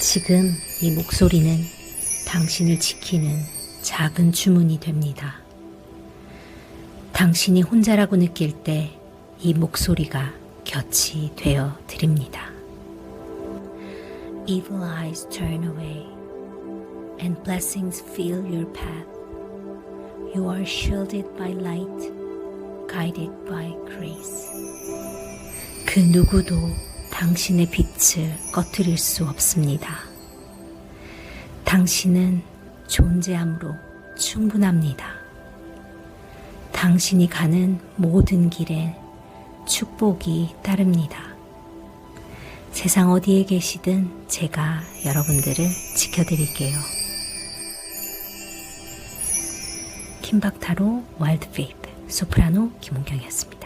지금 이 목소리는 당신을 지키는 작은 주문이 됩니다. 당신이 혼자라고 느낄 때 이 목소리가 곁이 되어 드립니다. Evil eyes turn away and blessings fill your path. You are shielded by light, guided by grace. 그 누구도 당신의 빛을 꺼뜨릴 수 없습니다. 당신은 존재함으로 충분합니다. 당신이 가는 모든 길에 축복이 따릅니다. 세상 어디에 계시든 제가 여러분들을 지켜드릴게요. 킴박타로 와일드 페이트 소프라노 김은경이었습니다.